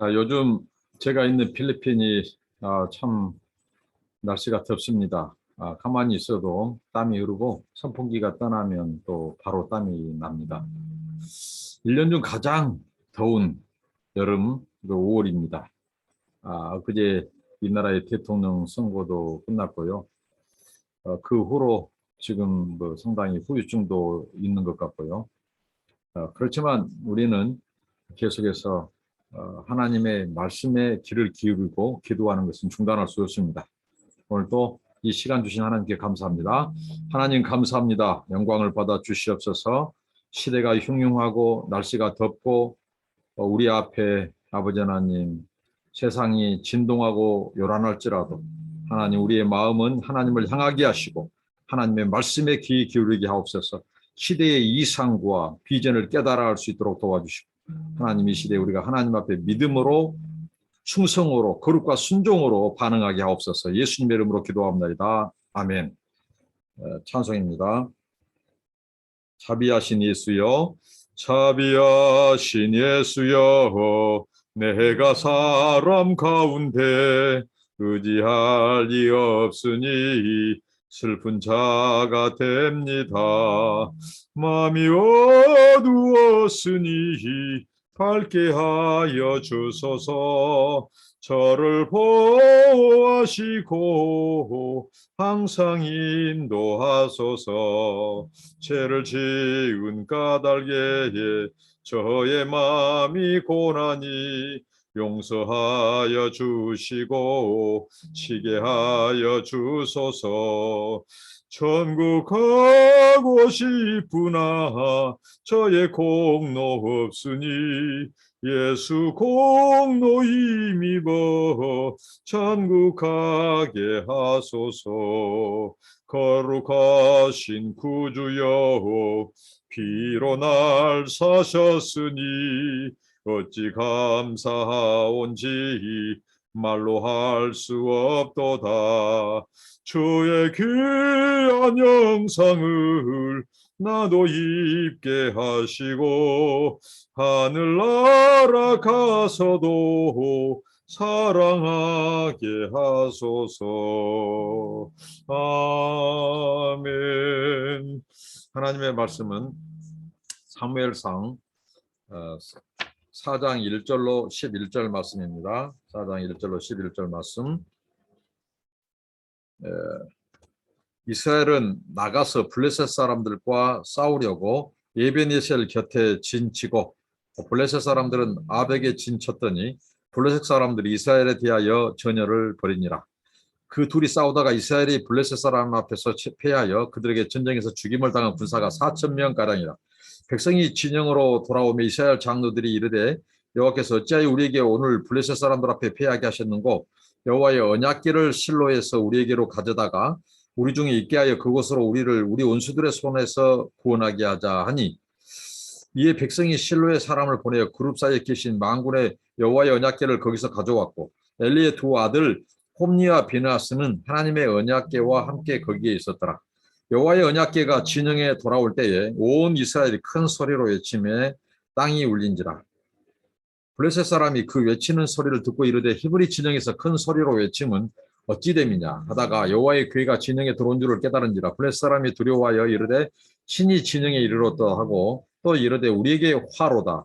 아, 요즘 제가 있는 필리핀이 아, 참 날씨가 덥습니다. 아, 가만히 있어도 땀이 흐르고 선풍기가 떠나면 또 바로 땀이 납니다. 1년 중 가장 더운 여름 그 5월입니다. 아, 그제 이 나라의 대통령 선거도 끝났고요. 어, 그 후로 지금 뭐 상당히 후유증도 있는 것 같고요. 어, 그렇지만 우리는 계속해서 어, 하나님의 말씀에 귀를 기울이고 기도하는 것은 중단할 수 없습니다. 오늘도 이 시간 주신 하나님께 감사합니다. 하나님 감사합니다. 영광을 받아 주시옵소서. 시대가 흉흉하고 날씨가 덥고 어, 우리 앞에 아버지 하나님 세상이 진동하고 요란할지라도 하나님 우리의 마음은 하나님을 향하게 하시고 하나님의 말씀에 귀 기울이게 하옵소서. 시대의 이상과 비전을 깨달아 할 수 있도록 도와주시고 하나님 이 시대에 우리가 하나님 앞에 믿음으로 충성으로 거룩과 순종으로 반응하게 하옵소서. 예수님의 이름으로 기도합니다. 아멘. 어, 찬송입니다. 자비하신 예수여, 자비하신 예수여, 내가 사람 가운데 의지할 리 없으니 슬픈 자가 됩니다. 마음이 어두웠으니 밝게 하여 주소서. 저를 보호하시고 항상 인도하소서. 죄를 지은 까닭에 저의 마음이 고나니 용서하여 주시고 치게 하여 주소서. 천국 가고 싶으나 저의 공로 없으니 예수 공로 힘입어 천국 가게 하소서. 거룩하신 구주여 피로 날 사셨으니 어찌 감사하온지 말로 할 수 없도다. 주의 귀한 영상을 나도 입게 하시고 하늘 날아가서도 사랑하게 하소서. 아멘. 하나님의 말씀은 사무엘상 어, 4장 1절로 11절 말씀입니다. 4장 1절로 11절 말씀. 에, 이스라엘은 나가서 블레셋 사람들과 싸우려고 예베니셀 곁에 진치고 블레셋 사람들은 아벡에 진쳤더니 블레셋 사람들이 이스라엘에 대하여 전열을 벌이니라. 그 둘이 싸우다가 이스라엘이 블레셋 사람 앞에서 패하여 그들에게 전쟁에서 죽임을 당한 군사가 4천 명 가량이라. 백성이 진영으로 돌아오며 이스라엘 장로들이 이르되 여호와께서 어찌하여 우리에게 오늘 블레셋 사람들 앞에 패하게 하셨는고 여호와의 언약궤를 실로에서 우리에게로 가져다가 우리 중에 있게 하여 그곳으로 우리를 우리 원수들의 손에서 구원하게 하자 하니 이에 백성이 실로의 사람을 보내어 그룹 사이에 계신 망군의 여호와의 언약궤를 거기서 가져왔고 엘리의 두 아들 홈니와 비나스는 하나님의 언약궤와 함께 거기에 있었더라. 여호와의 언약궤가 진영에 돌아올 때에 온 이스라엘이 큰 소리로 외치며 땅이 울린지라. 블레셋 사람이 그 외치는 소리를 듣고 이르되 히브리 진영에서 큰 소리로 외침은 어찌 됨이냐 하다가 여호와의 괴가 진영에 들어온 줄을 깨달은지라. 블레셋 사람이 두려워하여 이르되 신이 진영에 이르렀다 하고 또 이르되 우리에게 화로다.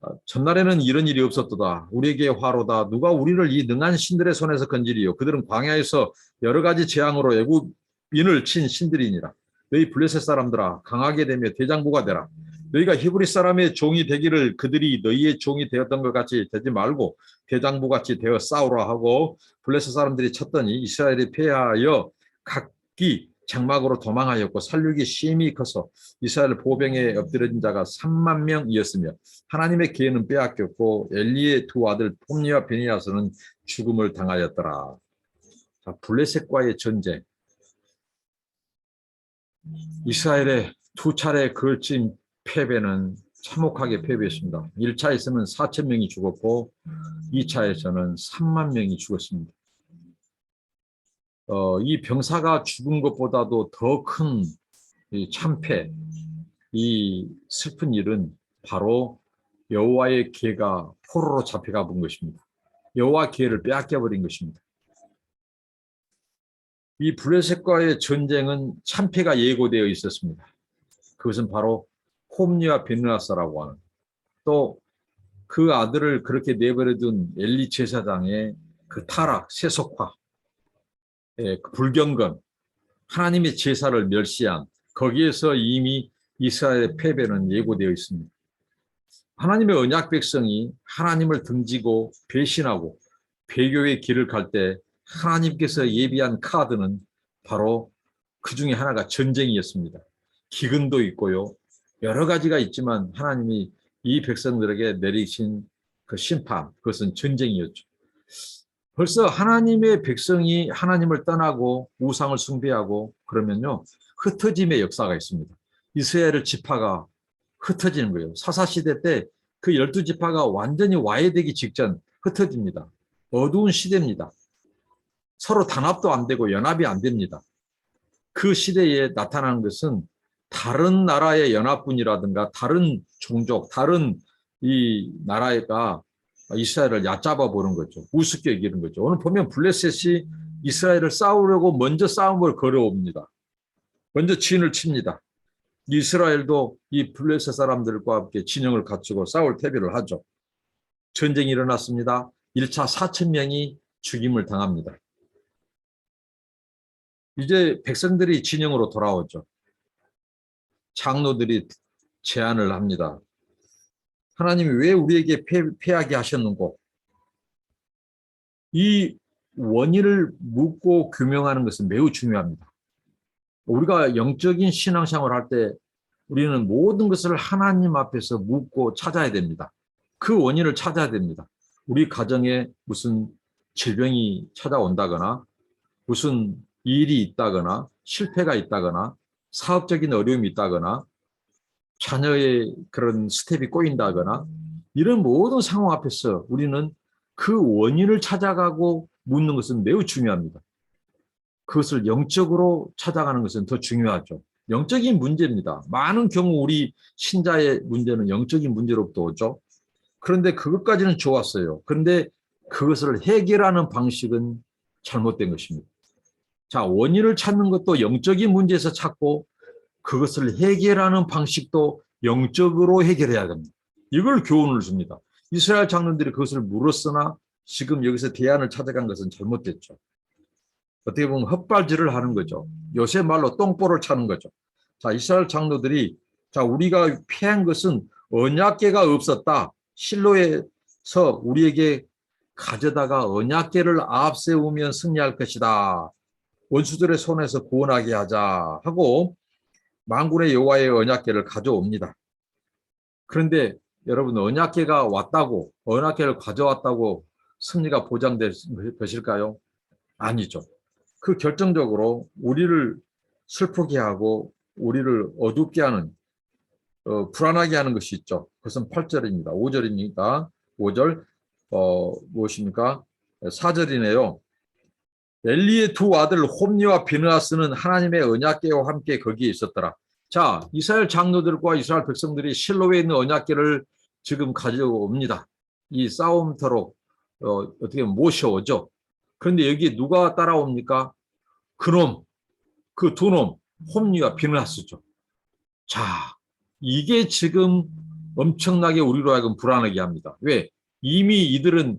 아, 전날에는 이런 일이 없었도다. 우리에게 화로다. 누가 우리를 이 능한 신들의 손에서 건지리요. 그들은 광야에서 여러 가지 재앙으로 애굽 인을 친 신들이니라 너희 블레셋 사람들아 강하게 되며 대장부가 되라 너희가 히브리 사람의 종이 되기를 그들이 너희의 종이 되었던 것 같이 되지 말고 대장부 같이 되어 싸우라 하고 블레셋 사람들이 쳤더니 이스라엘이 패하여 각기 장막으로 도망하였고 살육이 심히 커서 이스라엘 보병에 엎드려진 자가 3만 명이었으며 하나님의 기회는 빼앗겼고 엘리의 두 아들 폼니와 베니아스는 죽음을 당하였더라. 자, 블레셋과의 전쟁. 이스라엘의 두 차례 걸친 패배는 참혹하게 패배했습니다. 1차에서는 4천 명이 죽었고 2차에서는 3만 명이 죽었습니다. 어, 이 병사가 죽은 것보다도 더 큰 참패, 이 슬픈 일은 바로 여호와의 계가 포로로 잡혀가 본 것입니다. 여호와 계를 빼앗겨 버린 것입니다. 이 블레셋과의 전쟁은 참패가 예고되어 있었습니다. 그것은 바로 홈리와 베느아사라고 하는 또 그 아들을 그렇게 내버려둔 엘리 제사장의 그 타락, 세속화, 예, 그 불경건, 하나님의 제사를 멸시한 거기에서 이미 이스라엘의 패배는 예고되어 있습니다. 하나님의 언약 백성이 하나님을 등지고 배신하고 배교의 길을 갈때 하나님께서 예비한 카드는 바로 그 중에 하나가 전쟁이었습니다. 기근도 있고요. 여러 가지가 있지만 하나님이 이 백성들에게 내리신 그 심판, 그것은 전쟁이었죠. 벌써 하나님의 백성이 하나님을 떠나고 우상을 숭배하고 그러면요. 흩어짐의 역사가 있습니다. 이스라엘 지파가 흩어지는 거예요. 사사시대 때 그 열두 지파가 완전히 와해되기 직전 흩어집니다. 어두운 시대입니다. 서로 단합도 안 되고 연합이 안 됩니다. 그 시대에 나타나는 것은 다른 나라의 연합군이라든가 다른 종족, 다른 이 나라가 이스라엘을 얕잡아 보는 거죠. 우습게 여기는 거죠. 오늘 보면 블레셋이 이스라엘을 싸우려고 먼저 싸움을 걸어옵니다. 먼저 진을 칩니다. 이스라엘도 이 블레셋 사람들과 함께 진영을 갖추고 싸울 태비를 하죠. 전쟁이 일어났습니다. 1차 4천 명이 죽임을 당합니다. 이제 백성들이 진영으로 돌아오죠. 장로들이 제안을 합니다. 하나님이 왜 우리에게 패, 패하게 하셨는고? 이 원인을 묻고 규명하는 것은 매우 중요합니다. 우리가 영적인 신앙생활을 할때 우리는 모든 것을 하나님 앞에서 묻고 찾아야 됩니다. 그 원인을 찾아야 됩니다. 우리 가정에 무슨 질병이 찾아온다거나 무슨 일이 있다거나 실패가 있다거나 사업적인 어려움이 있다거나 자녀의 그런 스텝이 꼬인다거나 이런 모든 상황 앞에서 우리는 그 원인을 찾아가고 묻는 것은 매우 중요합니다. 그것을 영적으로 찾아가는 것은 더 중요하죠. 영적인 문제입니다. 많은 경우 우리 신자의 문제는 영적인 문제로부터 오죠. 그런데 그것까지는 좋았어요. 그런데 그것을 해결하는 방식은 잘못된 것입니다. 자, 원인을 찾는 것도 영적인 문제에서 찾고 그것을 해결하는 방식도 영적으로 해결해야 됩니다. 이걸 교훈을 줍니다. 이스라엘 장로들이 그것을 물었으나 지금 여기서 대안을 찾아간 것은 잘못됐죠. 어떻게 보면 헛발질을 하는 거죠. 요새 말로 똥볼을 차는 거죠. 자, 이스라엘 장로들이 자, 우리가 피한 것은 언약계가 없었다. 실로에서 우리에게 가져다가 언약계를 앞세우면 승리할 것이다. 원수들의 손에서 구원하게 하자 하고 만군의 여호와의 언약계를 가져옵니다. 그런데 여러분 언약계가 왔다고 언약계를 가져왔다고 승리가 보장될 것일까요? 아니죠. 그 결정적으로 우리를 슬프게 하고 우리를 어둡게 하는 어, 불안하게 하는 것이 있죠. 그것은 8절입니다. 5절입니다. 5절 어, 무엇입니까? 4절이네요. 엘리의 두 아들 홈니와 비느아스는 하나님의 언약궤와 함께 거기에 있었더라. 자, 이스라엘 장로들과 이스라엘 백성들이 실로에 있는 언약궤를 지금 가져옵니다. 이 싸움터로 어, 어떻게 모셔오죠. 그런데 여기 누가 따라옵니까? 그놈, 그 두 놈, 홈니와 비느아스죠. 자, 이게 지금 엄청나게 우리로 하여금 불안하게 합니다. 왜? 이미 이들은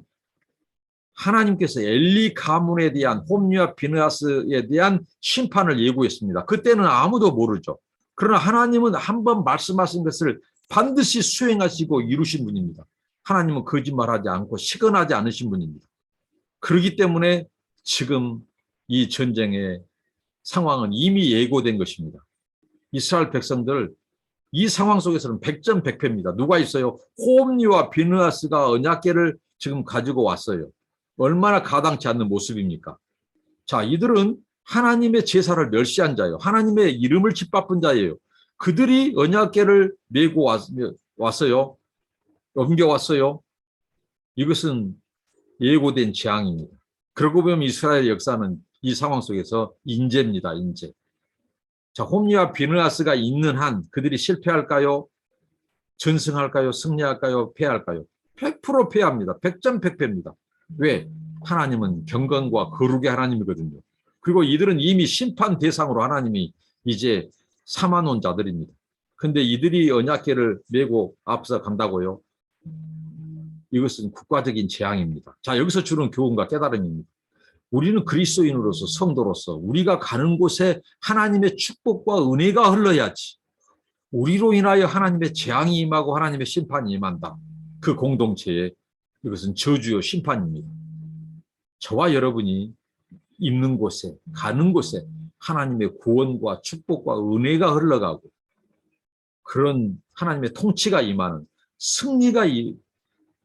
하나님께서 엘리 가문에 대한 홈리와 비느하스에 대한 심판을 예고했습니다. 그때는 아무도 모르죠. 그러나 하나님은 한 번 말씀하신 것을 반드시 수행하시고 이루신 분입니다. 하나님은 거짓말하지 않고 시건하지 않으신 분입니다. 그렇기 때문에 지금 이 전쟁의 상황은 이미 예고된 것입니다. 이스라엘 백성들 이 상황 속에서는 100점 100패입니다. 누가 있어요? 홈리와 비느하스가 언약계를 지금 가지고 왔어요. 얼마나 가당치 않는 모습입니까? 자, 이들은 하나님의 제사를 멸시한 자예요. 하나님의 이름을 짓바쁜 자예요. 그들이 언약계를 메고 왔, 왔어요. 옮겨왔어요. 이것은 예고된 재앙입니다. 그러고 보면 이스라엘 역사는 이 상황 속에서 인재입니다. 인재. 자, 홈리와 비느하스가 있는 한 그들이 실패할까요? 전승할까요? 승리할까요? 패할까요? 100% 패합니다. 100점 100패입니다. 왜? 하나님은 경건과 거룩의 하나님이거든요. 그리고 이들은 이미 심판 대상으로 하나님이 이제 삼아놓은 자들입니다. 근데 이들이 언약계를 메고 앞서 간다고요? 이것은 국가적인 재앙입니다. 자, 여기서 주는 교훈과 깨달음입니다. 우리는 그리스도인으로서 성도로서 우리가 가는 곳에 하나님의 축복과 은혜가 흘러야지. 우리로 인하여 하나님의 재앙이 임하고 하나님의 심판이 임한다. 그 공동체에 이것은 저주요 심판입니다. 저와 여러분이 있는 곳에 가는 곳에 하나님의 구원과 축복과 은혜가 흘러가고 그런 하나님의 통치가 임하는 승리가 이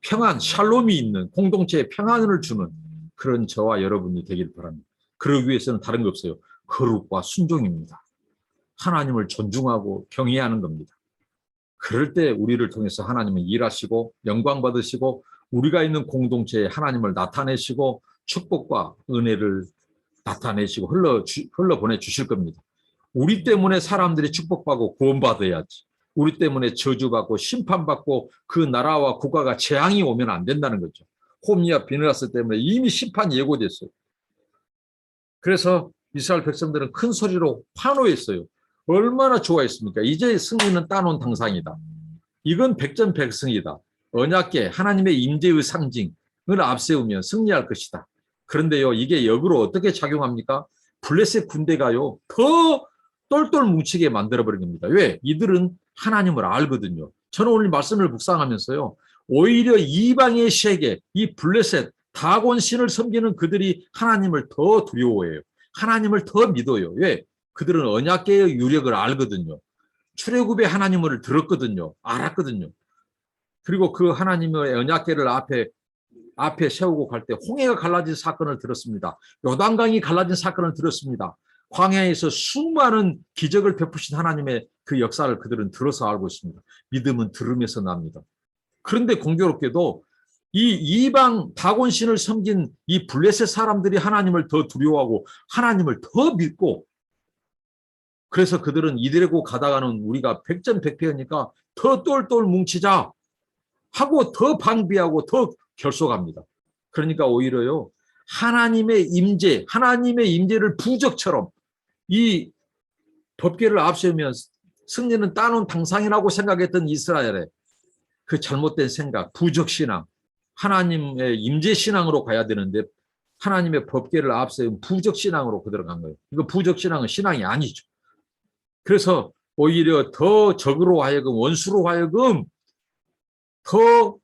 평안, 샬롬이 있는 공동체에 평안을 주는 그런 저와 여러분이 되길 바랍니다. 그러기 위해서는 다른 게 없어요. 거룩과 순종입니다. 하나님을 존중하고 경외하는 겁니다. 그럴 때 우리를 통해서 하나님은 일하시고 영광 받으시고 우리가 있는 공동체에 하나님을 나타내시고 축복과 은혜를 나타내시고 흘러, 흘러 보내 주실 겁니다. 우리 때문에 사람들이 축복받고 구원받아야지. 우리 때문에 저주받고 심판받고 그 나라와 국가가 재앙이 오면 안 된다는 거죠. 홈리아 비느라스 때문에 이미 심판이 예고됐어요. 그래서 이스라엘 백성들은 큰 소리로 환호했어요. 얼마나 좋아했습니까? 이제 승리는 따놓은 당상이다. 이건 백전백승이다. 언약계 하나님의 임재의 상징을 앞세우면 승리할 것이다. 그런데요, 이게 역으로 어떻게 작용합니까? 블레셋 군대가요, 더 똘똘 뭉치게 만들어버린 겁니다. 왜? 이들은 하나님을 알거든요. 저는 오늘 말씀을 묵상하면서요, 오히려 이방의 세계, 이 블레셋, 다곤 신을 섬기는 그들이 하나님을 더 두려워해요. 하나님을 더 믿어요. 왜? 그들은 언약계의 유력을 알거든요. 출애굽의 하나님을 들었거든요. 알았거든요. 그리고 그 하나님의 언약계를 앞에 앞에 세우고 갈 때 홍해가 갈라진 사건을 들었습니다. 요단강이 갈라진 사건을 들었습니다. 광야에서 수많은 기적을 베푸신 하나님의 그 역사를 그들은 들어서 알고 있습니다. 믿음은 들음에서 납니다. 그런데 공교롭게도 이 이방 다곤신을 섬긴 이 블레셋 사람들이 하나님을 더 두려워하고 하나님을 더 믿고 그래서 그들은 이들고 가다가는 우리가 백전백패하니까 더 똘똘 뭉치자 하고 더 방비하고 더 결속합니다. 그러니까 오히려요 하나님의 임재, 하나님의 임재를 부적처럼 이 법계를 앞세우면 승리는 따놓은 당상이라고 생각했던 이스라엘의 그 잘못된 생각, 부적 신앙, 하나님의 임재 신앙으로 가야 되는데 하나님의 법계를 앞세운 부적 신앙으로 그들어 간 거예요. 이거 부적 신앙은 신앙이 아니죠. 그래서 오히려 더 적으로 하여금 원수로 하여금 더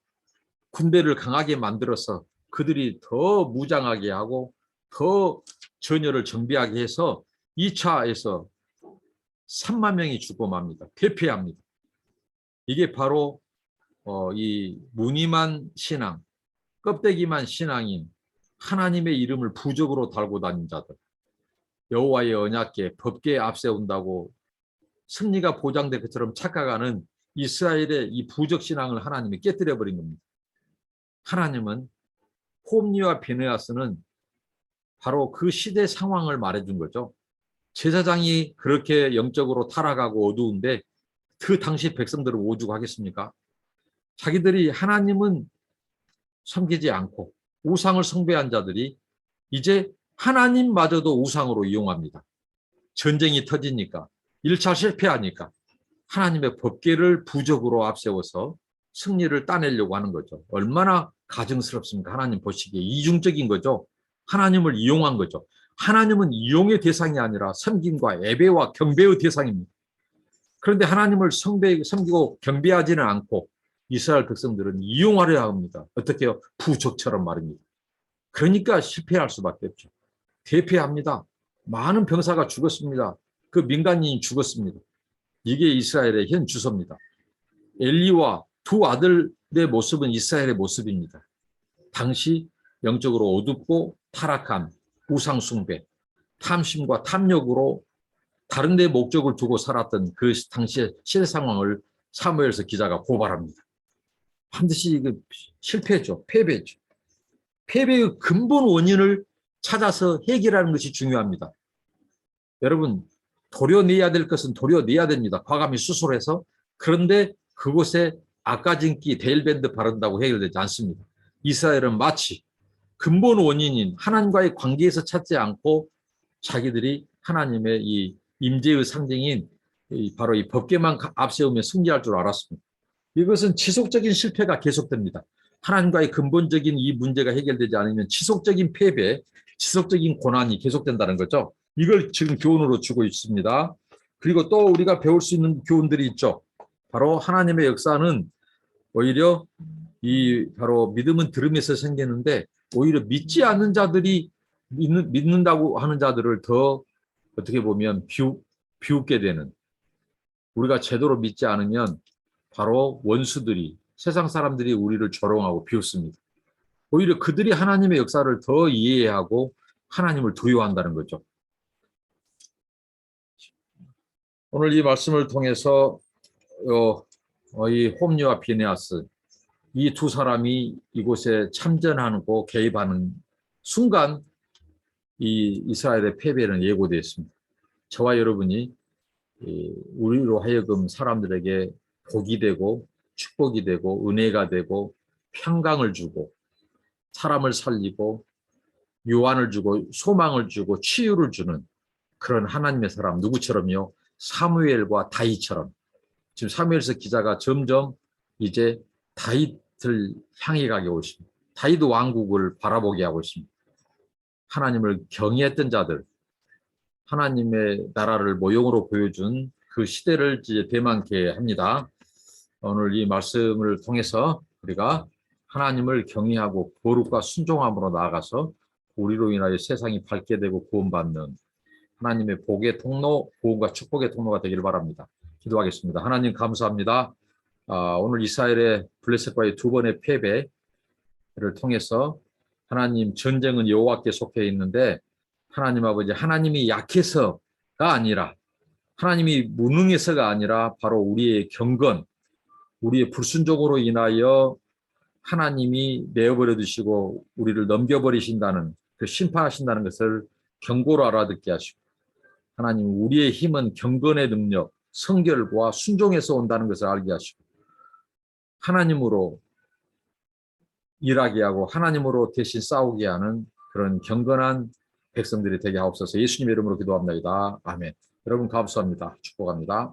군대를 강하게 만들어서 그들이 더 무장하게 하고 더 전열을 정비하게 해서 2차에서 3만 명이 죽고 맙니다. 패폐합니다. 이게 바로 어, 이 무늬만 신앙, 껍데기만 신앙인 하나님의 이름을 부적으로 달고 다닌 자들, 여호와의 언약계, 법계에 앞세운다고 승리가 보장된 것처럼 착각하는 이스라엘의 이 부적 신앙을 하나님이 깨뜨려 버린 겁니다. 하나님은 홈리와 베네아스는 바로 그 시대 상황을 말해준 거죠. 제사장이 그렇게 영적으로 타락하고 어두운데 그 당시 백성들을 오죽하겠습니까? 자기들이 하나님은 섬기지 않고 우상을 숭배한 자들이 이제 하나님마저도 우상으로 이용합니다. 전쟁이 터지니까 1차 실패하니까 하나님의 법계를 부적으로 앞세워서 승리를 따내려고 하는 거죠. 얼마나 가증스럽습니까? 하나님 보시기에 이중적인 거죠. 하나님을 이용한 거죠. 하나님은 이용의 대상이 아니라 섬김과 예배와 경배의 대상입니다. 그런데 하나님을 성배, 섬기고 경배하지는 않고 이스라엘 백성들은 이용하려 합니다. 어떻게 요 부족처럼 말입니다. 그러니까 실패할 수밖에 없죠. 대패합니다. 많은 병사가 죽었습니다. 그 민간인이 죽었습니다. 이게 이스라엘의 현 주소입니다. 엘리와 두 아들의 모습은 이스라엘의 모습입니다. 당시 영적으로 어둡고 타락한 우상숭배, 탐심과 탐욕으로 다른 데 목적을 두고 살았던 그 당시의 시대 상황을 사무엘서 기자가 고발합니다. 반드시 이거 실패했죠. 패배했죠. 패배의 근본 원인을 찾아서 해결하는 것이 중요합니다. 여러분, 도려내야 될 것은 도려내야 됩니다. 과감히 수술해서. 그런데 그곳에 아까진기 데일밴드 바른다고 해결되지 않습니다. 이스라엘은 마치 근본 원인인 하나님과의 관계에서 찾지 않고 자기들이 하나님의 이 임재의 상징인 이 바로 이 법계만 가- 앞세우며 승리할 줄 알았습니다. 이것은 지속적인 실패가 계속됩니다. 하나님과의 근본적인 이 문제가 해결되지 않으면 지속적인 패배, 지속적인 고난이 계속된다는 거죠. 이걸 지금 교훈으로 주고 있습니다. 그리고 또 우리가 배울 수 있는 교훈들이 있죠. 바로 하나님의 역사는 오히려 이 바로 믿음은 들음에서 생기는데 오히려 믿지 않는 자들이 믿는, 믿는다고 하는 자들을 더 어떻게 보면 비우, 비웃게 되는 우리가 제대로 믿지 않으면 바로 원수들이 세상 사람들이 우리를 조롱하고 비웃습니다. 오히려 그들이 하나님의 역사를 더 이해하고 하나님을 두려워한다는 거죠. 오늘 이 말씀을 통해서 어, 어, 이 홈리와 비네아스 이 두 사람이 이곳에 참전하고 개입하는 순간 이 이스라엘의 패배는 예고되었습니다. 저와 여러분이 이 우리로 하여금 사람들에게 복이 되고 축복이 되고 은혜가 되고 평강을 주고 사람을 살리고 유안을 주고 소망을 주고 치유를 주는 그런 하나님의 사람 누구처럼요? 사무엘과 다윗처럼 지금 사무엘서 기자가 점점 이제 다윗을 향해 가게 있습니다. 다윗 왕국을 바라보게 하고 있습니다. 하나님을 경외했던 자들, 하나님의 나라를 모형으로 보여준 그 시대를 이제 대만케 합니다. 오늘 이 말씀을 통해서 우리가 하나님을 경외하고 거룩과 순종함으로 나아가서 우리로 인하여 세상이 밝게 되고 구원받는 하나님의 복의 통로, 구원과 축복의 통로가 되기를 바랍니다. 기도하겠습니다. 하나님 감사합니다. 아, 오늘 이스라엘의 블레셋과의 두 번의 패배를 통해서 하나님 전쟁은 여호와께 속해 있는데 하나님 아버지 하나님이 약해서가 아니라 하나님이 무능해서가 아니라 바로 우리의 경건, 우리의 불순종으로 인하여 하나님이 내어버려 두시고 우리를 넘겨버리신다는 그 심판하신다는 것을 경고로 알아듣게 하시고 하나님 우리의 힘은 경건의 능력, 성결과 순종에서 온다는 것을 알게 하시고 하나님으로 일하게 하고 하나님으로 대신 싸우게 하는 그런 경건한 백성들이 되게 하옵소서 예수님 이름으로 기도합니다. 아멘. 여러분 감사합니다. 축복합니다.